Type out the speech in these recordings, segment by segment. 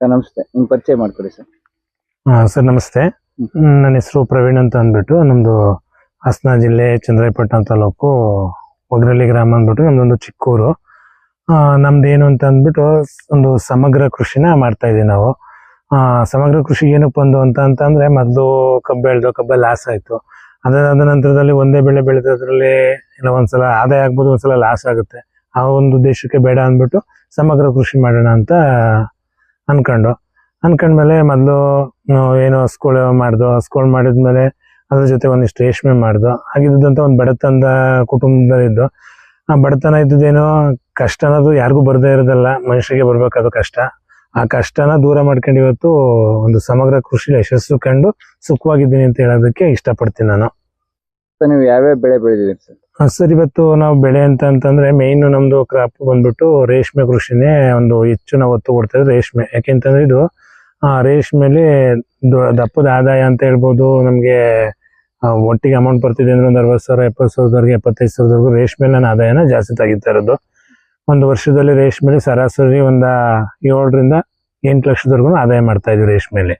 Sir ನಮಸ್ತೆ. ನಿಮ್ ಪರಿಚಯ ಮಾಡ್ಕೊಡಿ ಸರ್. ಹಾ ಸರ್ ನಮಸ್ತೆ. ನನ್ನ ಹೆಸರು ಪ್ರವೀಣ್ ಅಂತ ಅಂದ್ಬಿಟ್ಟು ನಮ್ದು ಹಾಸನ ಜಿಲ್ಲೆ ಚಂದ್ರಾಯಪಟ್ಟಣ ತಾಲೂಕು ಒಗ್ರಳ್ಳಿ ಗ್ರಾಮ ಅಂದ್ಬಿಟ್ಟು ನಮ್ದೊಂದು ಚಿಕ್ಕೂರು. ಆ, ನಮ್ದು ಏನು ಅಂತ ಅಂದ್ಬಿಟ್ಟು ಒಂದು ಸಮಗ್ರ ಕೃಷಿನ ಮಾಡ್ತಾ ಇದೀವಿ ನಾವು. ಆ, ಸಮಗ್ರ ಕೃಷಿ ಏನಕ್ಕೆ ಬಂದು ಅಂತ ಅಂದ್ರೆ ಮೊದಲು ಕಬ್ಬು ಬೆಳೆದು ಕಬ್ಬ ಲಾಸ್ ಆಯಿತು. ಅದಾದ ನಂತರದಲ್ಲಿ ಒಂದೇ ಬೆಳೆ ಬೆಳೆದ್ರಲ್ಲಿ ಇಲ್ಲ ಒಂದ್ಸಲ ಆದಾಯ ಆಗ್ಬೋದು ಒಂದ್ಸಲ ಲಾಸ್ ಆಗುತ್ತೆ. ಆ ಒಂದು ಉದ್ದೇಶಕ್ಕೆ ಬೇಡ ಅಂದ್ಬಿಟ್ಟು ಸಮಗ್ರ ಕೃಷಿ ಮಾಡೋಣ ಅಂತ ಅನ್ಕೊಂಡು. ಅನ್ಕೊಂಡ್ಮೇಲೆ ಮೊದಲು ಏನು ಸ್ಕೂಲ್ ಮಾಡ್ದು ಸ್ಕೂಲ್ ಮಾಡಿದ್ಮೇಲೆ ಅದ್ರ ಜೊತೆ ಒಂದಿಷ್ಟು ರೇಷ್ಮೆ ಮಾಡ್ದು ಆಗಿದ್ದಂತ ಒಂದು ಬಡತನದ ಕುಟುಂಬದಲ್ಲಿದ್ದು. ಆ ಬಡತನ ಇದ್ದದೇನೋ ಕಷ್ಟ ಅನ್ನೋದು ಯಾರಿಗೂ ಬರದೇ ಇರೋದಲ್ಲ, ಮನುಷ್ಯರಿಗೆ ಬರ್ಬೇಕಾದ ಕಷ್ಟ. ಆ ಕಷ್ಟನ ದೂರ ಮಾಡ್ಕೊಂಡು ಇವತ್ತು ಒಂದು ಸಮಗ್ರ ಕೃಷಿ ಯಶಸ್ಸು ಕಂಡು ಸುಖವಾಗಿದ್ದೀನಿ ಅಂತ ಹೇಳೋದಕ್ಕೆ ಇಷ್ಟಪಡ್ತೀನಿ ನಾನು. ಸರ್, ನೀವು ಯಾವ್ಯಾವ ಬೆಳೆ ಬೆಳೆದಿದ್ದೀರಿ ಸರ್? ಸರ್, ಇವತ್ತು ನಾವು ಬೆಳೆ ಅಂತ ಅಂತಂದ್ರೆ ಮೇನ್ ನಮ್ದು ಕ್ರಾಪ್ ಬಂದ್ಬಿಟ್ಟು ರೇಷ್ಮೆ ಕೃಷಿನೇ ಒಂದು ಹೆಚ್ಚು ನಾವು ಒತ್ತು ಕೊಡ್ತಾ ರೇಷ್ಮೆ. ಯಾಕೆಂತಂದ್ರೆ ಇದು, ಆ, ರೇಷ್ಮೆಲಿ ದಪ್ಪದ ಆದಾಯ ಅಂತ ಹೇಳ್ಬೋದು. ನಮ್ಗೆ ಒಟ್ಟಿಗೆ ಅಮೌಂಟ್ ಬರ್ತಿದೆ ಅಂದ್ರೆ ಒಂದು ಅರವತ್ತು ಸಾವಿರ, ಎಪ್ಪತ್ತು ಸಾವಿರದವರೆಗೆ, ಎಪ್ಪತ್ತೈದು ಸಾವಿರದವರೆಗೂ ರೇಷ್ಮೆ ನನ್ನ ಆದಾಯನ ಜಾಸ್ತಿ ತೆಗಿತಾ ಇರೋದು. ಒಂದು ವರ್ಷದಲ್ಲಿ ರೇಷ್ಮೆಲಿ ಸರಾಸರಿ ಒಂದ ಏಳರಿಂದ ಎಂಟು ಲಕ್ಷದವರೆಗೂ ಆದಾಯ ಮಾಡ್ತಾ ಇದ್ವಿ ರೇಷ್ಮೆಲಿ.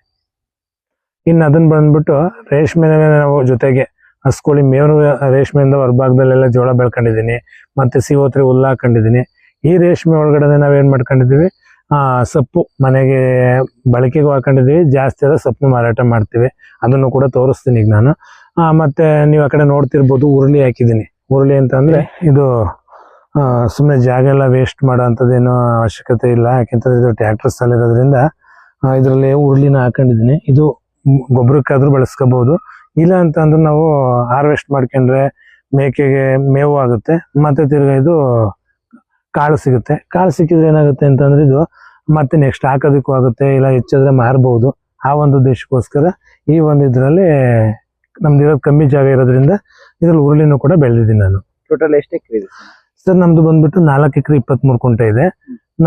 ಇನ್ನು ಅದನ್ನ ಬಂದ್ಬಿಟ್ಟು ರೇಷ್ಮೆನ ನಾವು ಜೊತೆಗೆ ಹಸ್ಕೋಳಿ ಮೇವನ ರೇಷ್ಮೆಯಿಂದ ಹೊರಭಾಗದಲ್ಲೆಲ್ಲ ಜೋಳ ಬೆಳ್ಕೊಂಡಿದ್ದೀನಿ, ಮತ್ತೆ ಸಿವೋತ್ರಿ ಹುಲ್ಲ ಹಾಕೊಂಡಿದ್ದೀನಿ. ಈ ರೇಷ್ಮೆ ಒಳಗಡೆ ನಾವೇನ್ ಮಾಡ್ಕೊಂಡಿದ್ದೀವಿ? ಸೊಪ್ಪು ಮನೆಗೆ ಬಳಕೆಗೂ ಹಾಕೊಂಡಿದ್ದೀವಿ, ಜಾಸ್ತಿ ಆದ ಸೊಪ್ಪು ಮಾರಾಟ ಮಾಡ್ತೀವಿ. ಅದನ್ನು ಕೂಡ ತೋರಿಸ್ತೀನಿ ಈಗ ನಾನು. ಮತ್ತೆ ನೀವು ಆ ಕಡೆ ನೋಡ್ತಿರ್ಬೋದು ಉರುಳಿ ಹಾಕಿದ್ದೀನಿ. ಉರುಳಿ ಅಂತ ಅಂದ್ರೆ ಇದು ಸುಮ್ಮನೆ ಜಾಗ ಎಲ್ಲ ವೇಸ್ಟ್ ಮಾಡೋ ಅಂಥದ್ದೇನೋ ಅವಶ್ಯಕತೆ ಇಲ್ಲ. ಯಾಕೆಂತಂದ್ರೆ ಇದು ಟ್ರ್ಯಾಕ್ಟರ್ ಸಾಲ ಇರೋದ್ರಿಂದ ಇದರಲ್ಲಿ ಉರುಳಿನ ಹಾಕೊಂಡಿದ್ದೀನಿ. ಇದು ಗೊಬ್ಬರಕ್ಕಾದರೂ ಬಳಸ್ಕೋಬಹುದು ಇಲ್ಲ ಅಂತ ಅಂದ್ರೆ ನಾವು ಹಾರ್ವೆಸ್ಟ್ ಮಾಡ್ಕೊಂಡ್ರೆ ಮೇಕೆಗೆ ಮೇವು ಆಗುತ್ತೆ ಮತ್ತೆ ತಿರ್ಗಾ ಇದು ಕಾಳು ಸಿಗುತ್ತೆ. ಕಾಳು ಸಿಕ್ಕಿದ್ರೆ ಏನಾಗುತ್ತೆ ಅಂತಂದ್ರೆ ಇದು ಮತ್ತೆ ನೆಕ್ಸ್ಟ್ ಹಾಕೋದಕ್ಕೂ ಆಗುತ್ತೆ ಇಲ್ಲ ಹೆಚ್ಚಿದ್ರೆ ಮಾರಬಹುದು ಆ ಒಂದು ಉದ್ದೇಶಕ್ಕೋಸ್ಕರ ಈ ಒಂದು ಇದರಲ್ಲಿ ನಮ್ದು ಇರೋದು ಕಮ್ಮಿ ಜಾಗ ಇರೋದ್ರಿಂದ ಇದ್ರಲ್ಲಿ ಉರುಳಿನೂ ಕೂಡ ಬೆಳೆದಿದ್ದೀನಿ ನಾನು. ಟೋಟಲ್ ಎಷ್ಟು ಎಕರೆ ಇದೆ? ಸರ್ ನಮ್ದು ಬಂದ್ಬಿಟ್ಟು ನಾಲ್ಕು ಎಕರೆ ಇಪ್ಪತ್ಮೂರು ಕುಂಟೆ ಇದೆ.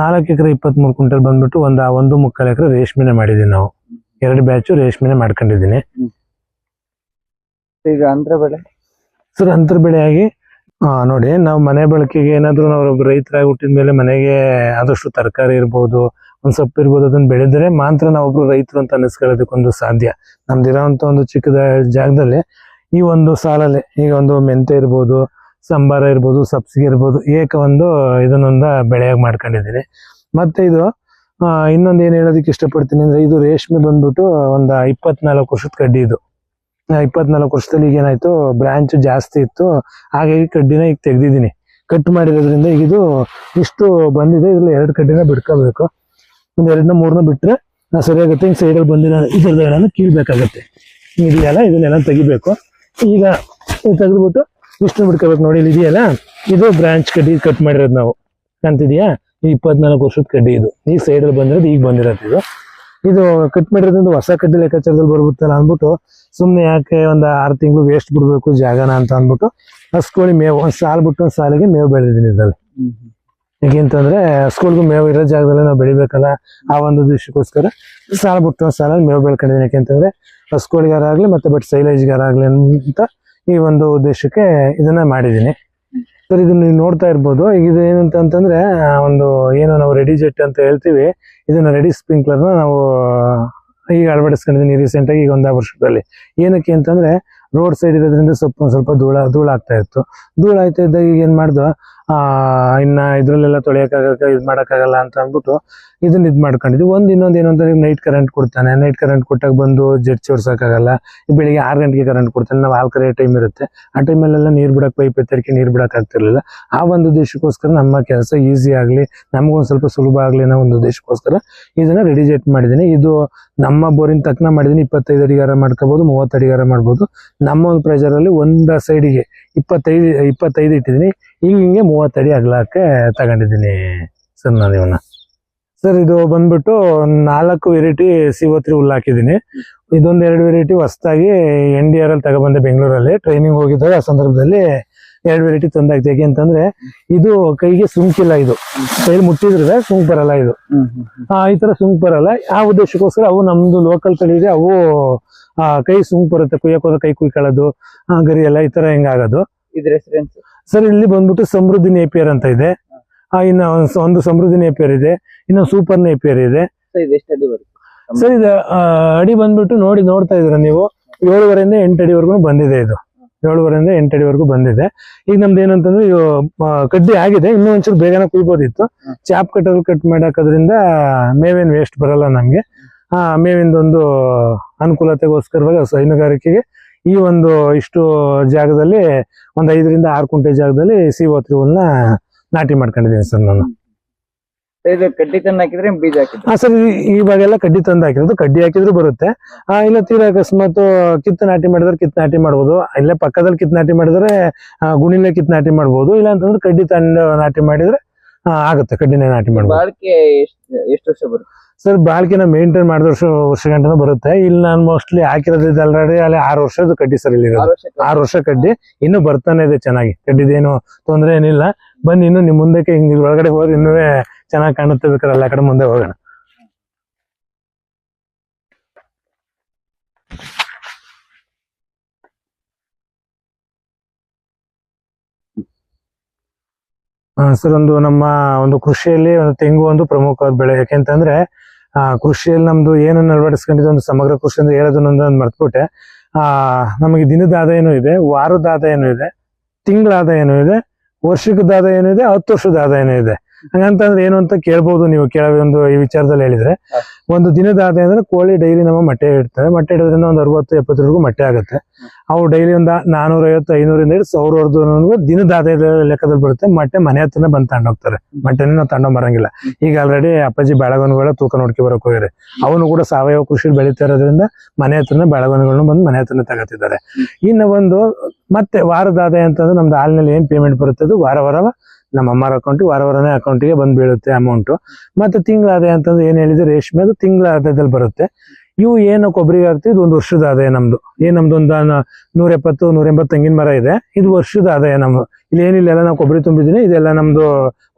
ನಾಲ್ಕು ಎಕರೆ ಇಪ್ಪತ್ಮೂರು ಕುಂಟೆಲ್ ಬಂದ್ಬಿಟ್ಟು ಒಂದು ಒಂದು ಮುಕ್ಕಾಲು ಎಕರೆ ರೇಷ್ಮೆನೆ ಮಾಡಿದ್ದೀನಿ ನಾವು. ಎರಡು ಬ್ಯಾಚು ರೇಷ್ಮೆನೆ ಮಾಡ್ಕೊಂಡಿದ್ದೀನಿ. ಈಗ ಅಂತರ ಬೆಳೆ? ಸರ್ ಅಂತರ ಬೆಳೆಯಾಗಿ ನೋಡಿ, ನಾವು ಮನೆ ಬಳಕೆಗೆ ಏನಾದ್ರು ನಾವು ಒಬ್ಬ ರೈತರಾಗಿ ಹುಟ್ಟಿದ ಮೇಲೆ ಮನೆಗೆ ಆದಷ್ಟು ತರಕಾರಿ ಇರ್ಬೋದು, ಒಂದ್ ಸೊಪ್ಪು ಇರ್ಬೋದು, ಅದನ್ನ ಬೆಳೆದ್ರೆ ಮಾತ್ರ ನಾವೊಬ್ರು ರೈತರು ಅಂತ ಅನ್ನಿಸ್ಕೊಳ್ಳೋದಕ್ಕೊಂದು ಸಾಧ್ಯ. ನಮ್ದಿರೋಂಥ ಒಂದು ಚಿಕ್ಕದ ಜಾಗದಲ್ಲಿ ಈ ಒಂದು ಸಾಲಲ್ಲಿ ಈಗ ಒಂದು ಮೆಂತೆ ಇರ್ಬೋದು, ಸಂಬಾರ ಇರ್ಬೋದು, ಸಬ್ಸಿಗೆ ಇರ್ಬೋದು, ಏಕ ಒಂದು ಇದನ್ನೊಂದ ಬೆಳೆಯಾಗಿ ಮಾಡ್ಕೊಂಡಿದ್ದೀನಿ ಮತ್ತೆ ಇದು ಇನ್ನೊಂದು ಏನ್ ಹೇಳೋದಕ್ಕೆ ಇಷ್ಟಪಡ್ತೀನಿ ಅಂದ್ರೆ ಇದು ರೇಷ್ಮೆ ಬಂದ್ಬಿಟ್ಟು ಒಂದು ಇಪ್ಪತ್ನಾಲ್ಕು ವರ್ಷದ ಕಡ್ಡಿ ಇದು. ಇಪ್ಪತ್ನಾಲ್ಕು ವರ್ಷದಲ್ಲಿ ಈಗ ಏನಾಯ್ತು ಬ್ರಾಂಚ್ ಜಾಸ್ತಿ ಇತ್ತು. ಹಾಗಾಗಿ ಕಡ್ಡಿನ ಈಗ ತೆಗ್ದಿದ್ದೀನಿ. ಕಟ್ ಮಾಡಿರೋದ್ರಿಂದ ಈಗ ಇದು ಇಷ್ಟು ಬಂದಿದೆ, ಇದ್ರಲ್ಲಿ ಎರಡು ಕಡ್ಡಿನ ಬಿಡ್ಕೋಬೇಕು. ಒಂದು ಎರಡನ್ನ ಮೂರನ್ನ ಬಿಟ್ರೆ ನಾ ಸರಿಯಾಗುತ್ತೆ, ಹಿಂಗೆ ಸೈಡಲ್ಲಿ ಬಂದಿರೋ ಇದ್ರದ್ದು ಕೀಳ್ಬೇಕಾಗತ್ತೆ. ಇದೆಯಲ್ಲ, ಇದನ್ನೆಲ್ಲ ತೆಗಿಬೇಕು. ಈಗ ತೆಗೆದ್ಬಿಟ್ಟು ಇಷ್ಟು ಬಿಡ್ಕೋಬೇಕು ನೋಡಿ, ಇಲ್ಲಿ ಇದೆಯಲ್ಲ? ಇದು ಬ್ರಾಂಚ್ ಕಡ್ಡಿ ಕಟ್ ಮಾಡಿರೋದು ನಾವು. ಕಾಣ್ತಿದ್ಯಾ? ಈ ಇಪ್ಪತ್ನಾಲ್ಕು ವರ್ಷದ ಕಡ್ಡಿ ಇದು. ಈ ಸೈಡಲ್ಲಿ ಬಂದಿರೋದು ಈಗ ಬಂದಿರೋದು ಇದು. ಇದು ಕಟ್ ಮಾಡಿರೋದ್ರಿಂದ ಹೊಸ ಕಡ್ಡಿ ಲೆಕ್ಕಾಚಾರದಲ್ಲಿ ಬರ್ಬಿಡ್ತಲ್ಲ ಅಂದ್ಬಿಟ್ಟು ಸುಮ್ಮನೆ ಯಾಕೆ ಒಂದು ಆರು ತಿಂಗಳು ವೇಸ್ಟ್ ಬಿಡಬೇಕು ಜಾಗನ ಅಂತ ಅಂದ್ಬಿಟ್ಟು ಹಸ್ಕೊಳ್ಳಿ ಮೇವು, ಒಂದು ಸಾಲು ಬಿಟ್ಟು ಒಂದು ಸಾಲಿಗೆ ಮೇವು ಬೆಳೆದಿದ್ದೀನಿ ಇದರಲ್ಲಿ. ಯಾಕೆಂತಂದ್ರೆ ಸ್ಕೂಲ್ಗೂ ಮೇವು ಇರೋ ಜಾಗದಲ್ಲಿ ನಾವು ಬೆಳಿಬೇಕಲ್ಲ, ಆ ಒಂದು ಉದ್ದೇಶಕ್ಕೋಸ್ಕರ ಸಾಲು ಬಿಟ್ಟು ಒಂದು ಸಾಲಲ್ಲಿ ಮೇವು ಬೆಳ್ಕೊಂಡಿದ್ದೀನಿ ಯಾಕೆಂತಂದ್ರೆ ಹಸ್ಕೋಳಿಗಾರಾಗ್ಲಿ ಮತ್ತೆ ಬಟ್ ಸೈಲೇಜ್ಗಾರಾಗ್ಲಿ ಅಂತ ಈ ಒಂದು ಉದ್ದೇಶಕ್ಕೆ ಇದನ್ನ ಮಾಡಿದ್ದೀನಿ ಸರ್ ಇದನ್ನ ನೀವು ನೋಡ್ತಾ ಇರ್ಬೋದು. ಈಗ ಇದು ಏನಂತ ಅಂತಂದ್ರೆ, ಒಂದು ಏನು ನಾವು ರೆಡಿ ಜೆಟ್ ಅಂತ ಹೇಳ್ತೀವಿ. ಇದನ್ನ ರೆಡಿ ಸ್ಪ್ರಿಂಕ್ಲರ್ನ ನಾವು ಈಗ ಅಳವಡಿಸ್ಕೊಂಡಿದ್ದೀನಿ ರೀಸೆಂಟ್ ಆಗಿ ಈಗ ಒಂದು ವರ್ಷದಲ್ಲಿ. ಏನಕ್ಕೆ ಅಂತಂದ್ರೆ ರೋಡ್ ಸೈಡ್ ಇರೋದ್ರಿಂದ ಸ್ವಲ್ಪ ಸ್ವಲ್ಪ ಧೂಳ ಆಗ್ತಾ ಇತ್ತು. ಧೂಳ ಆಯ್ತಾ ಇದ್ದಾಗ ಈಗ ಏನ್ ಮಾಡ್ದು? ಆ, ಇನ್ನ ಇದ್ರಲ್ಲೆಲ್ಲ ತೊಳೆಯಕ್ಕಾಗಲ್ಲ ಇದು ಮಾಡಕ್ಕಾಗಲ್ಲ ಅಂತ ಅಂದ್ಬಿಟ್ಟು ಇದನ್ನ ಇದ್ ಮಾಡ್ಕೊಂಡಿದ್ವಿ. ಒಂದ್ ಇನ್ನೊಂದ್ ಏನು ನೈಟ್ ಕರೆಂಟ್ ಕೊಡ್ತಾನೆ. ನೈಟ್ ಕರೆಂಟ್ ಕೊಟ್ಟಾಗ ಬಂದು ಜೆಟ್ ಚೋಡ್ಸೋಕ್ಕಾಗಲ್ಲ ಬೆಳಿಗ್ಗೆ ಆರು ಗಂಟೆಗೆ ಕರೆಂಟ್ ಕೊಡ್ತಾನೆ. ನಾವು ಆಲ್ಕರೆ ಟೈಮ್ ಇರುತ್ತೆ. ಆ ಟೈಮಲ್ಲೆಲ್ಲ ನೀರ್ ಬಿಡಕ್ ಪೈಪ್ ಎತ್ತರಿಕೆ, ನೀರ್ ಬಿಡಕ್ ಆಗ್ತಿರ್ಲಿಲ್ಲ. ಆ ಒಂದು ಉದ್ದೇಶಕ್ಕೋಸ್ಕರ ನಮ್ಮ ಕೆಲಸ ಈಸಿ ಆಗ್ಲಿ, ನಮಗೊಂದು ಸ್ವಲ್ಪ ಸುಲಭ ಆಗ್ಲಿ ಅನ್ನೋ ಒಂದು ಉದ್ದೇಶಕ್ಕೋಸ್ಕರ ಇದನ್ನ ರೆಡಿ ಜೆಟ್ ಮಾಡಿದ್ದೀನಿ. ಇದು ನಮ್ಮ ಬೋರಿನ ತಕ್ಕನ ಮಾಡಿದ್ದೀನಿ. ಇಪ್ಪತ್ತೈದು ಅಡಿಗಾರ ಮಾಡ್ಕೋಬಹುದು ಮೂವತ್ತು ಅಡಿಗಾರ ಮಾಡ್ಬೋದು. ನಮ್ಮ ಒಂದು ಪ್ರೆಷರ್ ಅಲ್ಲಿ ಒಂದ ಸೈಡಿಗೆ ಇಪ್ಪತ್ತೈದು ಇಪ್ಪತ್ತೈದು ಇಟ್ಟಿದ್ದೀನಿ ಹಿಂಗೆ ಹಿಂಗೆ ಮೂವತ್ತಡಿ ಅಗಲಕ್ಕೆ ತಗೊಂಡಿದ್ದೀನಿ ಸರ್ ನಾನು ಇವನ್ನ ಸರ್ ಇದು ಬಂದ್ಬಿಟ್ಟು ನಾಲ್ಕು ವೆರೈಟಿ ಸಿವತ್ರಿ ಹುಲ್ಲು ಹಾಕಿದ್ದೀನಿ. ಇದೊಂದು ಎರಡು ವೆರೈಟಿ ಹೊಸದಾಗಿ ಎನ್ ಡಿ ಆರ್ ಅಲ್ಲಿ ತಗೊಬಂದೆ ಬೆಂಗಳೂರಲ್ಲಿ. ಟ್ರೈನಿಂಗ್ ಹೋಗಿದ್ದಾಗ ಆ ಸಂದರ್ಭದಲ್ಲಿ ಎರಡು ವೆರೈಟಿ ತಂದಾಗ್ತದೆ ಯಾಕೆ ಅಂತಂದ್ರೆ ಇದು ಕೈಗೆ ಸುಂಕಿಲ್ಲ ಇದು. ಕೈಲಿ ಮುಟ್ಟಿದ್ರೆ ಸುಂಕ್ ಬರಲ್ಲ ಇದು. ಆ, ಈ ತರ ಸುಂಕ್ ಬರಲ್ಲ. ಆ ಉದ್ದೇಶಕ್ಕೋಸ್ಕರ ಅವು ನಮ್ದು ಲೋಕಲ್ ತಳಿ ಇದೆ ಅವು ಆ, ಕೈ ಸುಂಕ್ ಬರುತ್ತೆ. ಕುಯ್ಯಕ್ ಹೋದ್ರೆ ಕೈ ಕುಯ್ಕೊಳ್ಳೋದು ಆ, ಗರಿ ಎಲ್ಲ ಈ ತರ ಹೆಂಗಾಗೋದು. ಸರ್? ಇಲ್ಲಿ ಬಂದ್ಬಿಟ್ಟು ಸಮೃದ್ಧಿ ನೇಪಿಯರ್ ಅಂತ ಇದೆ. ಆ, ಇನ್ನ ಒಂದು ಸಮೃದ್ಧಿ ನೇಪಿಯರ್ ಇದೆ. ಇನ್ನೊಂದು ಸೂಪರ್ ನೇಪಿಯರ್ ಇದೆ. ಸರ್ ಇದು ಎಷ್ಟು ಅಡಿ ಸರ್ ಇದು ಅಡಿ ಬಂದ್ಬಿಟ್ಟು ನೋಡಿ ನೋಡ್ತಾ ಇದ್ರ ನೀವು? ಏಳುವರೆಯಿಂದ ಎಂಟು ಅಡಿವರೆಗೂ ಬಂದಿದೆ ಇದು. ಏಳುವರೆಯಿಂದ ಎಂಟು ಅಡಿವರೆಗೂ ಬಂದಿದೆ. ಈಗ ನಮ್ದು ಏನಂತಂದ್ರೆ ಇವು ಕಡ್ಡಿ ಆಗಿದೆ. ಇನ್ನೂ ಒಂಚೂರು ಬೇಗನೆ ಕುಯ್ಬೋದಿತ್ತು. ಚಾಪ್ ಕಟ್ಟರ್ ಕಟ್ ಮಾಡಾಕೋದ್ರಿಂದ ಮೇವೇನ್ ವೇಸ್ಟ್ ಬರಲ್ಲ ನಮ್ಗೆ. ಆ ಮೇವಿಂದ ಒಂದು ಅನುಕೂಲತೆಗೋಸ್ಕರವಾಗಿ ಹೈನುಗಾರಿಕೆಗೆ ಈ ಒಂದು ಇಷ್ಟು ಜಾಗದಲ್ಲಿ ಒಂದ್ ಐದರಿಂದ ಆರು ಕುಂಟೆ ಜಾಗದಲ್ಲಿ ಸಿ ಓ ನಾಟಿ ಮಾಡ್ಕೊಂಡಿದ್ದೀನಿ ಸರ್ ನಾನು. ಇದು ಕಡ್ಡಿ ತಂದು ಹಾಕಿದ್ರೆ ಬೀಜ ಹಾಕಿದ್ರೆ. ಹಾ ಸರ್ ಇವಾಗೆಲ್ಲ ಕಡ್ಡಿ ತಂದು ಹಾಕಿರೋದು ಕಡ್ಡಿ ಹಾಕಿದ್ರು ಬರುತ್ತೆ. ಆ ಇಲ್ಲ ತೀರಾ ಅಕಸ್ಮಾತ್ ಕಿತ್ತು ನಾಟಿ ಮಾಡಿದ್ರೆ ಕಿತ್ ನಾಟಿ ಮಾಡ್ಬೋದು. ಇಲ್ಲೇ ಪಕ್ಕದಲ್ಲಿ ಕಿತ್ ನಾಟಿ ಮಾಡಿದ್ರೆ ಗುಣಿಲೇ ಕಿತ್ ನಾಟಿ ಮಾಡ್ಬೋದು. ಇಲ್ಲ ಅಂತಂದ್ರೆ ಕಡ್ಡಿ ತಂದು ನಾಟಿ ಮಾಡಿದ್ರೆ ಆಗುತ್ತೆ ಕಡ್ಡಿನೇ ನಾಟಿ ಮಾಡ್ಬೋದು. ಬಾಳಿಕೆ ಎಷ್ಟು ವರ್ಷ ಬರುತ್ತೆ? ಸರ್ ಬಾಳ್ಕಿನ ಮೇಂಟೈನ್ ಮಾಡಿದ ವರ್ಷ ವರ್ಷ ಗಂಟನೂ ಬರುತ್ತೆ. ಇಲ್ಲಿ ನಾನು ಮೋಸ್ಟ್ಲಿ ಹಾಕಿರೋದು ಆಲ್ರೆಡಿ ಅಲ್ಲಿ ಆರು ವರ್ಷದ ಕಡ್ಡಿ ಸರ್ ಇಲ್ಲಿ ಆರು ವರ್ಷ ಕಡ್ಡಿ. ಇನ್ನು ಬರ್ತಾನೆ ಇದೆ ಚೆನ್ನಾಗಿ. ಕಡ್ಡಿದೇನು ತೊಂದ್ರೆ ಏನಿಲ್ಲ. ಬನ್ನಿ ಇನ್ನು ನಿಮ್ ಮುಂದಕ್ಕೆ ಹಿಂಗ್ ಒಳಗಡೆ ಹೋದ್ರೆ ಇನ್ನೂ ಚೆನ್ನಾಗಿ ಕಾಣುತ್ತೆ ಬೇಕಾದ್ರೆ ಎಲ್ಲ ಕಡೆ ಮುಂದೆ ಹೋಗೋಣ. ಸರ್, ಒಂದು ನಮ್ಮ ಒಂದು ಕೃಷಿಯಲ್ಲಿ ಒಂದು ತೆಂಗು ಒಂದು ಪ್ರಮುಖವಾದ ಬೆಳೆ. ಯಾಕೆಂತಂದ್ರೆ ಆ, ಕೃಷಿಯಲ್ಲಿ ನಮ್ದು ಏನನ್ನ ಅಳವಡಿಸ್ಕೊಂಡಿದ್ದು ಒಂದು ಸಮಗ್ರ ಕೃಷಿ ಅಂತ ಹೇಳೋದನ್ನ ಒಂದು ಮರ್ತ್ಬಿಟ್ಟೆ. ಆ, ನಮಗೆ ದಿನದ ಆದಾಯನೂ ಇದೆ, ವಾರದ ಆದಾಯನೂ ಇದೆ ತಿಂಗಳ ಆದಾಯನೂ ಇದೆ ವರ್ಷಕ್ಕದಾದ ಏನು ಇದೆ, ಹತ್ತು ವರ್ಷದ ಆದಾಯನೂ ಇದೆ. ಹಂಗಂತಂದ್ರೆ ಏನು ಅಂತ ಕೇಳ್ಬೋದು ನೀವು ಕೇಳೋ ಒಂದು ಈ ವಿಚಾರದಲ್ಲಿ ಹೇಳಿದ್ರೆ. ಒಂದು ದಿನದ ಆದಾಯ ಅಂದ್ರೆ ಕೋಳಿ ಡೈಲಿ ನಮ್ಮ ಮೊಟ್ಟೆ ಇಡ್ತಾರೆ. ಮೊಟ್ಟೆ ಇಡೋದ್ರಿಂದ ಒಂದು ಅರವತ್ತು, ಎಪ್ಪತ್ತರವರೆಗೂ ಮೊಟ್ಟೆ ಆಗುತ್ತೆ. ಅವು ಡೈಲಿ ಒಂದು ನಾನೂರ ಐವತ್ತು ಐನೂರಿಂದ ಹಿಡಿದು ಸಾವಿರವರೆಗೂ ದಿನದ ಆದಾಯದ ಲೆಕ್ಕದಲ್ಲಿ ಬರುತ್ತೆ. ಮೊಟ್ಟೆ ಮನೆ ಹತ್ರನೇ ಬಂದು ತಗೊಂಡೋಗ್ತಾರೆ ಮೊಟ್ಟೆನೇ ನಾವು ತಗೊಂಡ್ ಬರಂಗಿಲ್ಲ. ಈಗ ಆಲ್ರೆಡಿ ಅಪ್ಪಾಜಿ ಬೆಳಗನ್ಗಳ ತೂಕ ನೋಡ್ಕೊ ಬರಕ್ ಹೋಗಿರಿ ಅವನು ಕೂಡ ಸಾವಯವ ಕೃಷಿ ಬೆಳೀತಾ ಇರೋದ್ರಿಂದ ಮನೆ ಹತ್ರನೇ ಬೆಳಗನ್ಗಳನ್ನ ಬಂದು ಮನೆ ಹತ್ರನೇ ತಗೋತಿದ್ದಾರೆ. ಇನ್ನು ಒಂದು ಮತ್ತೆ ವಾರದ ಆದಾಯ ಅಂತಂದ್ರೆ ನಮ್ದು ಹಾಲಿನಲ್ಲಿ ಏನ್ ಪೇಮೆಂಟ್ ಬರುತ್ತೆ? ಅದು ವಾರ ವಾರ ನಮ್ಮ ಅಮ್ಮರ ಅಕೌಂಟಿಗೆ ವಾರ ವಾರನೇ ಅಕೌಂಟಿಗೆ ಬಂದು ಬೀಳುತ್ತೆ ಅಮೌಂಟ್ ಮತ್ತೆ ತಿಂಗಳ ಆದಾಯ ಅಂತಂದ್ರೆ ಏನ್ ಹೇಳಿದ್ರೆ ರೇಷ್ಮೆ ಅದು ತಿಂಗಳ ಆದಾಯದಲ್ಲಿ ಬರುತ್ತೆ. ಇವು ಏನು ಕೊಬ್ಬರಿಗೆ ಹಾಕ್ತಿವಿ? ಇದು ಒಂದು ವರ್ಷದ ಆದಾಯ ನಮ್ದು. ಏನ್ ನಮ್ದು ಒಂದು ನೂರ ಎಪ್ಪತ್ತು ನೂರ ಎಂಬತ್ತು ತೆಂಗಿನ ಮರ ಇದೆ. ಇದು ವರ್ಷದ ಆದಾಯ ನಮ್ದು. ಇಲ್ಲಿ ಏನಿಲ್ಲ, ಎಲ್ಲ ನಾವು ಕೊಬ್ಬರಿ ತುಂಬಿದೀನಿ. ಇದೆಲ್ಲ ನಮ್ದು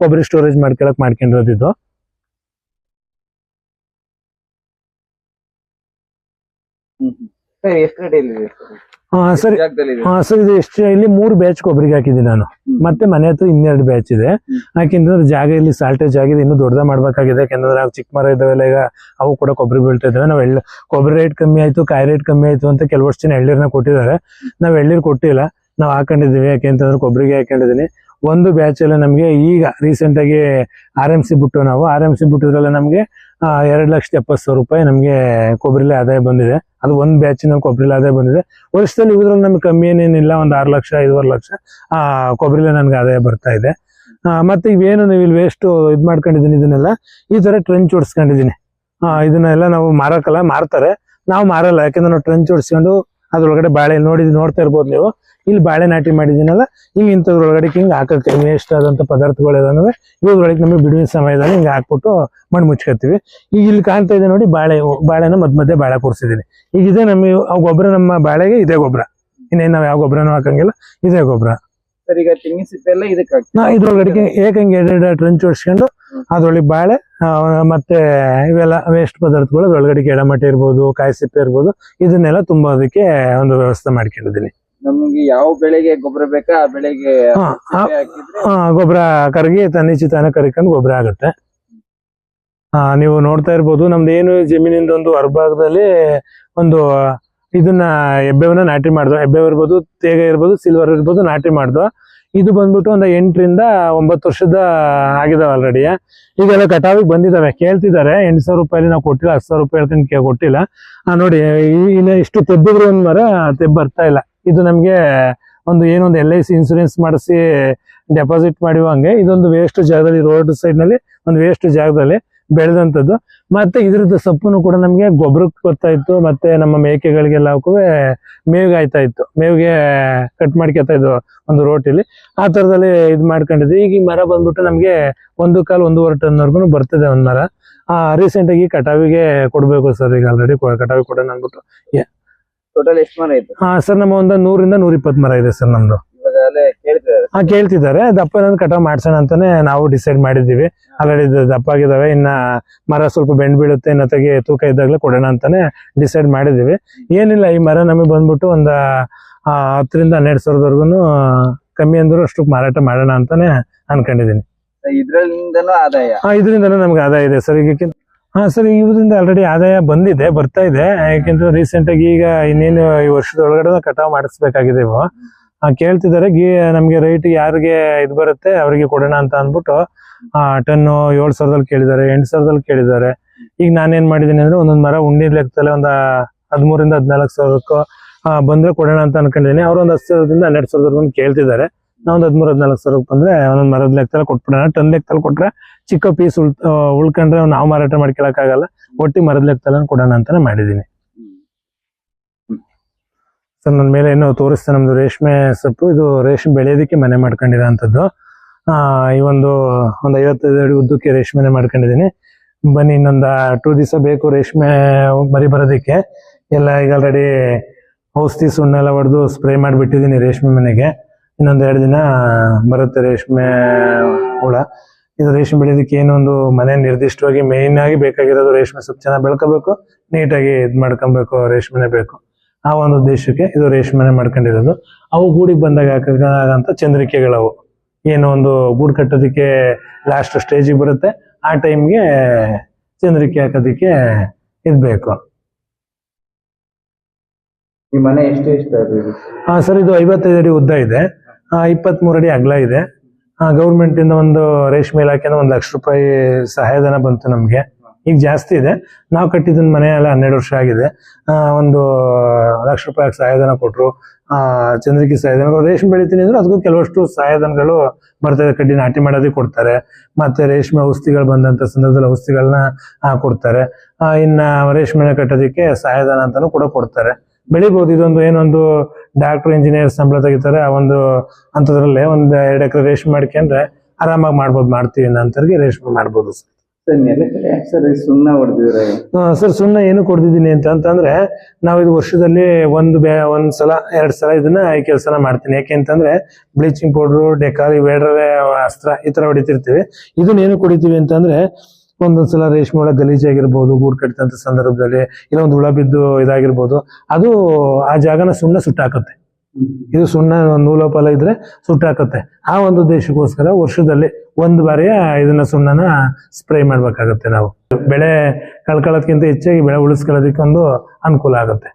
ಕೊಬ್ಬರಿ ಸ್ಟೋರೇಜ್ ಮಾಡ್ಕೊಳಕ್ ಮಾಡ್ಕೊಂಡಿರೋದು ಇದು. ಸರ್ ಎಷ್ಟು ಹಾ ಸರಿ. ಹಾ ಸರ್ ಇದು ಎಷ್ಟು ಇಲ್ಲಿ ಮೂರು ಬ್ಯಾಚ್ ಕೊಬ್ಬರಿಗೆ ಹಾಕಿದ್ದೀನಿ ನಾನು. ಮತ್ತೆ ಮನೆ ಹತ್ರ ಇನ್ನೆರಡು ಬ್ಯಾಚ್ ಇದೆ. ಯಾಕೆಂದ್ರೆ ಜಾಗ ಇಲ್ಲಿ ಸಾಲ್ಟೇಜ್ ಆಗಿದೆ ಇನ್ನು ದೊಡ್ಡದ ಮಾಡ್ಬೇಕಾಗಿದೆ. ಯಾಕೆಂದ್ರೆ ನಾವು ಚಿಕ್ಕ ಮರ ಇದಾವೆಲ್ಲ ಈಗ ಅವು ಕೂಡ ಕೊಬ್ಬರಿ ಬೀಳ್ತಾ ಇದಾವೆ ನಾವು ಎಳ್ಳು ಕೊಬ್ಬರಿ ರೇಟ್ ಕಮ್ಮಿ ಆಯ್ತು ಕಾಯಿ ರೇಟ್ ಕಮ್ಮಿ ಆಯ್ತು ಅಂತ ಕೆಲವಷ್ಟು ಜನ ಎಳ್ಳೀರ್ನ ಕೊಟ್ಟಿದ್ದಾರೆ. ನಾವು ಎಳ್ಳೀರ್ ಕೊಟ್ಟಿಲ್ಲ. ನಾವು ಹಾಕೊಂಡಿದ್ದೀವಿ. ಯಾಕೆಂತಂದ್ರೆ ಕೊಬ್ಬರಿಗೆ ಹಾಕೊಂಡಿದೀನಿ ಒಂದು ಬ್ಯಾಚ್ ಎಲ್ಲ ನಮಗೆ ಈಗ ರೀಸೆಂಟ್ ಆಗಿ ಆರ್ ಎಂ ಸಿ ಬಿಟ್ಟು ನಾವು. ಆರ್ ಎಂ ಸಿ ಬಿಟ್ಟಿದ್ರಲ್ಲ ನಮಗೆ ಎರಡು ಲಕ್ಷದ ಎಪ್ಪತ್ತು ಸಾವಿರ ರೂಪಾಯಿ ನಮಗೆ ಕೊಬ್ಬರಿಲೆ ಆದಾಯ ಬಂದಿದೆ. ಅದು ಒಂದು ಬ್ಯಾಚಿನ ಕೊಬ್ಬರಿಲೆ ಆದಾಯ ಬಂದಿದೆ. ವರ್ಷದಲ್ಲಿ ಇದ್ರಲ್ಲಿ ನಮಗೆ ಕಮ್ಮಿ ಏನೇನಿಲ್ಲ ಒಂದು ಆರು ಲಕ್ಷ, ಐದುವರೆ ಲಕ್ಷ, ಆ, ಕೊಬ್ಬರಿಲೆ ನನ್ಗೆ ಆದಾಯ ಬರ್ತಾ ಇದೆ. ಮತ್ತೆ ಇವೇನು ನೀವು ಇಲ್ಲಿ ವೇಸ್ಟ್ ಇದ್ ಮಾಡ್ಕೊಂಡಿದ್ದೀನಿ, ಇದನ್ನೆಲ್ಲ ಈ ತರ ಟ್ರೆಂಚ್ ಹೊಡ್ಸ್ಕೊಂಡಿದ್ದೀನಿ ಇದನ್ನೆಲ್ಲ ನಾವು ಮಾರಕ್ಕಲ್ಲ ಮಾರ್ತಾರೆ. ನಾವು ಮಾರಲ್ಲ, ಯಾಕಂದ್ರೆ ನಾವು ಟ್ರೆಂಚ್ ಹೊಡ್ಸ್ಕೊಂಡು ಅದ್ರೊಳಗಡೆ ಬಾಳೆ ನೋಡಿ ನೋಡ್ತಾ ಇರ್ಬೋದು ನೀವು. ಇಲ್ಲಿ ಬಾಳೆ ನಾಟಿ ಮಾಡಿದ್ದೀನಲ್ಲ ಹಿಂಗೆ ಇಂಥದ್ರೊಳಗಡೆ ಹಿಂಗೆ ಹಾಕಕ್ಕೆ ವೇಸ್ಟ್ ಆದಂಥ ಪದಾರ್ಥಗಳೆಲ್ಲನೂ ಇವ್ರೊಳಗೆ ನಮಗೆ ಬಿಡುವಿನ ಸಮಯದಲ್ಲಿ ಹಿಂಗೆ ಹಾಕ್ಬಿಟ್ಟು ಮಣ್ಣು ಮುಚ್ಕೊತೀವಿ. ಈಗ ಇಲ್ಲಿ ಕಾಣ್ತಾ ಇದೆ ನೋಡಿ ಬಾಳೆ ಬಾಳೆನ ಮಧ್ಯ ಮಧ್ಯೆ ಬಾಳೆ ಕೂರಿಸಿದ್ದೀನಿ. ಈಗ ಇದೇ ನಮಗೆ ಆ ಗೊಬ್ಬರ ನಮ್ಮ ಬಾಳೆಗೆ ಇದೇ ಗೊಬ್ಬರ. ಇನ್ನೇನು ನಾವು ಯಾವ ಗೊಬ್ಬರನೂ ಹಾಕಂಗಿಲ್ಲ ಇದೇ ಗೊಬ್ಬರ. ಈಗ ತೆಂಗಿನ ಸಿಪ್ಪೆ ಎಲ್ಲ ಇದಕ್ಕೆ ನಾ ಇದ್ರೊಳಗಡೆ ಏಕಂಗೆ ಎರಡು ಟ್ರಂಚ್ ಹೊಡ್ಸ್ಕೊಂಡು ಅದ್ರೊಳಗೆ ಬಾಳೆ ಮತ್ತೆ ಇವೆಲ್ಲ ವೇಸ್ಟ್ ಪದಾರ್ಥಗಳು ಅದ್ರೊಳಗಡೆ ಎಡಮಟ್ಟೆ ಇರ್ಬೋದು ಕಾಯಿ ಸಿಪ್ಪೆ ಇರ್ಬೋದು ಇದನ್ನೆಲ್ಲ ತುಂಬೋದಕ್ಕೆ ಒಂದು ವ್ಯವಸ್ಥೆ ಮಾಡ್ಕೊಂಡಿದ್ದೀನಿ. ನಮ್ಗೆ ಯಾವ ಬೆಳೆಗೆ ಗೊಬ್ಬರ ಬೇಕಾ ಆ ಬೆಳೆಗೆ ಹಾ, ಆ- ಸಿಪ್ಪೆ ಹಾಕಿದ್ರೆ ಆ, ಗೊಬ್ಬರ ಕರಗಿ ತನ್ನಿಚ್ಚಿ ತಾನೇ ಕರಿಕೊಂಡು ಗೊಬ್ಬರ ಆಗುತ್ತೆ. ಆ, ನೀವು ನೋಡ್ತಾ ಇರ್ಬೋದು ನಮ್ದು ಏನು ಜಮೀನಿಂದ ಒಂದು ಹೊರಭಾಗದಲ್ಲಿ ಒಂದು ಇದನ್ನ ಎಬ್ಬೆವನ್ನ ನಾಟಿ ಮಾಡ್ದು ಎಬ್ಬೆ ಇರ್ಬೋದು ತೇಗ ಇರ್ಬೋದು ಸಿಲ್ವರ್ ಇರ್ಬೋದು ನಾಟಿ ಮಾಡ್ದು ಇದು ಬಂದ್ಬಿಟ್ಟು ಒಂದು ಎಂಟರಿಂದ ಒಂಬತ್ತು ವರ್ಷದ ಆಗಿದಾವೆ ಆಲ್ರೆಡಿ ಈಗೆಲ್ಲ ಕಟಾವಿಗೆ ಬಂದಿದಾವೆ. ಕೇಳ್ತಿದ್ದಾರೆ ಎಂಟು ಸಾವಿರ ರೂಪಾಯಿ ನಾವು ಕೊಟ್ಟಿಲ್ಲ ಹತ್ತು ಸಾವಿರ ರೂಪಾಯಿ ಹೇಳ್ತೀನಿ ಕೇ- ಕೊಟ್ಟಿಲ್ಲ. ಆ, ನೋಡಿ ಈ- ಇನ್ನು ಇಷ್ಟು ತೆಬ್ಬಿದ್ರು ಒಂದ್ ಮರ ತೆಬ್ಬರ್ತಾ ಇಲ್ಲ. ಇದು ನಮಗೆ ಒಂದು ಏನೊಂದು ಎಲ್ ಐ ಸಿ ಇನ್ಸೂರೆನ್ಸ್ ಮಾಡಿಸಿ ಡೆಪಾಸಿಟ್ ಮಾಡಿವಂಗೆ ಇದೊಂದು ವೇಸ್ಟ್ ಜಾಗದಲ್ಲಿ ರೋಡ್ ಸೈಡ್ನಲ್ಲಿ ಒಂದು ವೇಸ್ಟ್ ಜಾಗದಲ್ಲಿ ಬೆಳೆದಂಥದ್ದು. ಮತ್ತೆ ಇದ್ರದ್ದು ಸೊಪ್ಪನ್ನು ಕೂಡ ನಮಗೆ ಗೊಬ್ಬರಕ್ಕೆ ಬರ್ತಾ ಇತ್ತು, ಮತ್ತೆ ನಮ್ಮ ಮೇಕೆಗಳಿಗೆಲ್ಲ ಮೇವಿಗೆ ಆಯ್ತಾ ಇತ್ತು. ಮೇವಿಗೆ ಕಟ್ ಮಾಡ್ಕೊತಾ ಇದ್ವು ಒಂದು ರೋಟಿಲಿ ಆ ತರದಲ್ಲಿ ಇದು ಮಾಡ್ಕೊಂಡಿದ್ವಿ. ಈಗ ಈ ಮರ ಬಂದ್ಬಿಟ್ಟು ನಮ್ಗೆ ಒಂದು ಕಾಲು ಒಂದೂವರೆ ಟನ್ವರೆಗೂ ಬರ್ತದೆ ಒಂದ್ ಮರ. ಆ ರೀಸೆಂಟ್ ಆಗಿ ಕಟಾವಿಗೆ ಕೊಡ್ಬೇಕು ಸರ್, ಈಗ ಆಲ್ರೆಡಿ ಕಟಾವಿಗೆ ಕೊಡೋಣ ಅಂದ್ಬಿಟ್ಟು. ಟೋಟಲ್ ಎಷ್ಟು ಮರ ಇದೆ ಹಾ ಸರ್ ನಮ್ಮ ಒಂದು ನೂರಿಂದ ನೂರ ಇಪ್ಪತ್ತು ಮರ ಇದೆ ಸರ್ ನಮ್ದು. ಇವಾಗ ಅಲ್ಲೇ ಕೇಳ್ತಿದ್ದಾರೆ ಹಾ ಕೇಳ್ತಿದ್ದಾರೆ. ದಪ್ಪ ಏನಾದ್ರು ಕಟಾವ್ ಮಾಡ್ಸೋಣ ಅಂತಾನೆ ನಾವು ಡಿಸೈಡ್ ಮಾಡಿದ್ದೀವಿ. ಆಲ್ರೆಡಿ ದಪ್ಪ ಆಗಿದಾವೆ. ಇನ್ನ ಮರ ಸ್ವಲ್ಪ ಬೆಂಡ್ ಬೀಳುತ್ತೆ ಇನ್ನ ತೆಗಿ ತೂಕ ಇದ್ದಾಗಲೇ ಕೊಡೋಣ ಅಂತಾನೆ ಡಿಸೈಡ್ ಮಾಡಿದ್ದೀವಿ. ಏನಿಲ್ಲ ಈ ಮರ ನಮಗೆ ಬಂದ್ಬಿಟ್ಟು ಒಂದು ಹತ್ತರಿಂದ ಹನ್ನೆರಡು ಸಾವಿರದವರೆಗೂ ಕಮ್ಮಿ ಅಂದ್ರೂ ಅಷ್ಟು ಮಾರಾಟ ಮಾಡೋಣ ಅಂತಾನೆ ಅನ್ಕೊಂಡಿದ್ದೀನಿ. ಇದರಿಂದ ಆದಾಯ. ನಮ್ಗೆ ಆದಾಯ ಇದೆ ಸರ್. ಈಗ ಹಾ, ಸರ್, ಇವರಿಂದ ಆಲ್ರೆಡಿ ಆದಾಯ ಬಂದಿದೆ, ಬರ್ತಾ ಇದೆ. ಯಾಕೆಂದ್ರೆ ರೀಸೆಂಟ್ ಆಗಿ ಈಗ ಇನ್ನೇನು ಈ ವರ್ಷದ ಒಳಗಡೆ ಕಟಾವ್ ಮಾಡಿಸ್ಬೇಕಾಗಿದೆ ಇವು. ಕೇಳ್ತಿದ್ದಾರೆ, ಗಿ, ನಮ್ಗೆ ರೈಟ್ ಯಾರಿಗೆ ಇದು ಬರುತ್ತೆ ಅವರಿಗೆ ಕೊಡೋಣ ಅಂತ ಅಂದ್ಬಿಟ್ಟು ಟನ್ನು ಏಳು ಸಾವಿರದಲ್ಲಿ ಕೇಳಿದ್ದಾರೆ, ಎಂಟು ಸಾವಿರದಲ್ಲಿ ಕೇಳಿದ್ದಾರೆ. ಈಗ ನಾನೇನ್ ಮಾಡಿದೀನಿ ಅಂದ್ರೆ ಒಂದೊಂದು ಮರ ಉಂಡಿ ಲೆಕ್ಕದಲ್ಲಿ ಒಂದ್ ಹದಿಮೂರಿಂದ ಹದಿನಾಲ್ಕು ಸಾವಿರಕ್ಕೂ ಬಂದ್ರೆ ಕೊಡೋಣ ಅಂತ ಅನ್ಕೊಂಡಿದ್ದೀನಿ. ಅವ್ರು ಒಂದ್ ಹತ್ತು ಸಾವಿರದಿಂದ ಹನ್ನೆರಡು ಸಾವಿರದವರೆಗೂ ಕೇಳ್ತಿದ್ದಾರೆ. ನಾವು ಒಂದು ಹದಿಮೂರು, ಹದಿನಾಲ್ಕು ಸಾವಿರಕ್ಕೆ ಬಂದ್ರೆ ಒಂದೊಂದು ಮರದ ಲೆಕ್ಕದಲ್ಲಿ ಕೊಟ್ಬಿಡೋಣ. ಟನ್ ಲೆಕ್ಕದಲ್ಲಿ ಕೊಟ್ರೆ ಚಿಕ್ಕ ಪೀಸ್ ಉಳ್ ಉಳ್ಕೊಂಡ್ರೆ ನಾವು ಮಾರಾಟ ಮಾಡ್ಕೊಳಕ್ಕಾಗಲ್ಲ. ಒಟ್ಟಿ ಮರದ ಲೆಕ್ಕದಲ್ಲಿ ಕೊಡೋಣ ಅಂತಾನೆ ಮಾಡಿದೀನಿ. ಸರ್ ನನ್ನ ಮೇಲೆ ಏನು ತೋರಿಸ್ತಾ ನಮ್ದು ರೇಷ್ಮೆ ಸೊಪ್ಪು. ಇದು ರೇಷ್ಮೆ ಬೆಳೆಯೋದಕ್ಕೆ ಮನೆ ಮಾಡ್ಕೊಂಡಿರೋ ಅಂಥದ್ದು ಆ, ಈ ಒಂದು ಒಂದು ಐವತ್ತೈದು ಅಡಿ ಉದ್ದಕ್ಕೆ ರೇಷ್ಮೆನೆ ಮಾಡ್ಕೊಂಡಿದ್ದೀನಿ ಬನ್ನಿ, ಇನ್ನೊಂದು ಟೂ ದಿವಸ ಬೇಕು ರೇಷ್ಮೆ ಮರಿ ಬರೋದಕ್ಕೆ. ಎಲ್ಲ ಈಗ ಆಲ್ರೆಡಿ ಔಷಧಿ ಸುಣ್ಣ ಎಲ್ಲ ಹೊಡೆದು ಸ್ಪ್ರೇ ಮಾಡಿಬಿಟ್ಟಿದ್ದೀನಿ ರೇಷ್ಮೆ ಮನೆಗೆ. ಇನ್ನೊಂದು ಎರಡು ದಿನ ಬರುತ್ತೆ ರೇಷ್ಮೆ ಹುಳ. ಇದು ರೇಷ್ಮೆ ಬೆಳೆಯೋದಕ್ಕೆ ಏನೊಂದು ಮನೆ ನಿರ್ದಿಷ್ಟವಾಗಿ ಮೇಯ್ನ್ ಆಗಿ ಬೇಕಾಗಿರೋದು ರೇಷ್ಮೆ ಸ್ವಲ್ಪ ಚೆನ್ನಾಗಿ ಬೆಳ್ಕೋಬೇಕು ನೀಟಾಗಿ ಇದು ಮಾಡ್ಕೊಬೇಕು ರೇಷ್ಮೆನೆ ಬೇಕು. ಆ ಒಂದು ಉದ್ದೇಶಕ್ಕೆ ಇದು ರೇಷ್ಮೆನೆ ಮಾಡ್ಕೊಂಡಿರೋದು. ಅವು ಗೂಡಿಗೆ ಬಂದಾಗ ಹಾಕಂತ ಚಂದ್ರಿಕೆಗಳವು. ಏನೋ ಒಂದು ಗೂಡು ಕಟ್ಟೋದಕ್ಕೆ ಲಾಸ್ಟ್ ಸ್ಟೇಜಿಗೆ ಬರುತ್ತೆ. ಆ ಟೈಮ್ಗೆ ಚಂದ್ರಿಕೆ ಹಾಕೋದಕ್ಕೆ ಇದ್ಬೇಕು ಈ ಮನೆ ಎಷ್ಟು ಇಷ್ಟ ಸರ್ ಇದು ಐವತ್ತೈದು ಅಡಿ ಉದ್ದ ಇದೆ. ಇಪ್ಪತ್ಮೂರು ಅಡಿ ಅಗಲ ಇದೆ. ಗೌರ್ಮೆಂಟ್ ಇಂದ ಒಂದು ರೇಷ್ಮೆ ಇಲಾಖೆಯಿಂದ ಒಂದು ಲಕ್ಷ ರೂಪಾಯಿ ಸಹಾಯಧನ ಬಂತು ನಮಗೆ. ಈಗ ಜಾಸ್ತಿ ಇದೆ. ನಾವು ಕಟ್ಟಿದ ಮನೆ ಎಲ್ಲ ಹನ್ನೆರಡು ವರ್ಷ ಆಗಿದೆ. ಒಂದು ಲಕ್ಷ ರೂಪಾಯಿ ಸಹಾಯಧನ ಕೊಟ್ರು. ಆ, ಚಂದ್ರಿಕೆ ಸಹಾಯಧನ ರೇಷ್ಮೆ ಬೆಳಿತೀನಿ ಅಂದ್ರೆ ಅದಕ್ಕೂ ಕೆಲವಷ್ಟು ಸಹಾಯಧನಗಳು ಬರ್ತದೆ ಕಡ್ಡಿ ನಾಟಿ ಮಾಡೋದಕ್ಕೆ ಕೊಡ್ತಾರೆ. ಮತ್ತೆ ರೇಷ್ಮೆ ಔಷಧಿಗಳು ಬಂದಂತ ಸಂದರ್ಭದಲ್ಲಿ ಔಷಧಿಗಳನ್ನ ಕೊಡ್ತಾರೆ. ಇನ್ನ ರೇಷ್ಮೆ ಕಟ್ಟೋದಕ್ಕೆ ಸಹಾಯಧನ ಅಂತಾನು ಕೂಡ ಕೊಡ್ತಾರೆ. ಬೆಳಿಬಹುದು. ಇದೊಂದು ಏನೊಂದು ಡಾಕ್ಟರ್ ಇಂಜಿನಿಯರ್ ಸಂಬಳ ತೆಗಿತಾರೆ. ಆ ಒಂದು ಅಂತದ್ರಲ್ಲೇ ಒಂದ್ ಎರಡು ಎಕರೆ ರೇಷ್ಮೆ ಮಾಡ್ಕೊಂಡ್ರೆ ಆರಾಮಾಗಿ ಮಾಡ್ಬೋದು ಮಾಡ್ತೀವಿ ಅಂತರ್ಗೆ ರೇಷ್ಮೆ ಮಾಡ್ಬೋದು ಸರ್. ಸರ್ ಸುಣ್ಣ ಏನು ಕೊಡ್ತಿದ್ದೀನಿ ಅಂತ ಅಂತಂದ್ರೆ ನಾವು ಇದು ವರ್ಷದಲ್ಲಿ ಒಂದು ಬೇ ಒಂದ್ ಸಲ ಎರಡ್ ಸಲ ಇದನ್ನ ಈ ಕೆಲಸನ ಮಾಡ್ತೀನಿ. ಯಾಕೆ ಅಂತಂದ್ರೆ ಬ್ಲೀಚಿಂಗ್ ಪೌಡ್ರು ಡೆಕಾಲ್ ಇವೆರಡರೇ ಅಸ್ತ್ರ ಈ ತರ ಹೊಡಿತಿರ್ತೀವಿ. ಇದನ್ನ ಏನು ಕುಡಿತೀವಿ ಅಂತಂದ್ರೆ ಒಂದೊಂದ್ಸಲ ರೇಷ್ಮೆ ಒಳಗೆ ಗಲೀಜಾಗಿರ್ಬೋದು ಗೂಡು ಕಟ್ಟಿದಂಥ ಸಂದರ್ಭದಲ್ಲಿ ಇಲ್ಲ ಒಂದು ಹುಳ ಬಿದ್ದು ಇದಾಗಿರ್ಬೋದು, ಅದು ಆ ಜಾಗನ ಸುಣ್ಣ ಸುಟ್ಟಾಕತ್ತೆ. ಇದು ಸುಣ್ಣ ನೂಲ ನೂಲೋಪಲ ಇದ್ರೆ ಸುಟ್ಟಾಕತ್ತೆ. ಆ ಒಂದು ದೇಶಕ್ಕೋಸ್ಕರ ವರ್ಷದಲ್ಲಿ ಒಂದು ಬಾರಿಯ ಇದನ್ನ ಸುಣ್ಣನ ಸ್ಪ್ರೇ ಮಾಡ್ಬೇಕಾಗತ್ತೆ ನಾವು. ಬೆಳೆ ಕಳ್ಕೊಳ್ಳೋದಕ್ಕಿಂತ ಹೆಚ್ಚಾಗಿ ಬೆಳೆ ಉಳಿಸ್ಕೊಳ್ಳೋದಕ್ಕೆ ಒಂದು ಅನುಕೂಲ ಆಗುತ್ತೆ.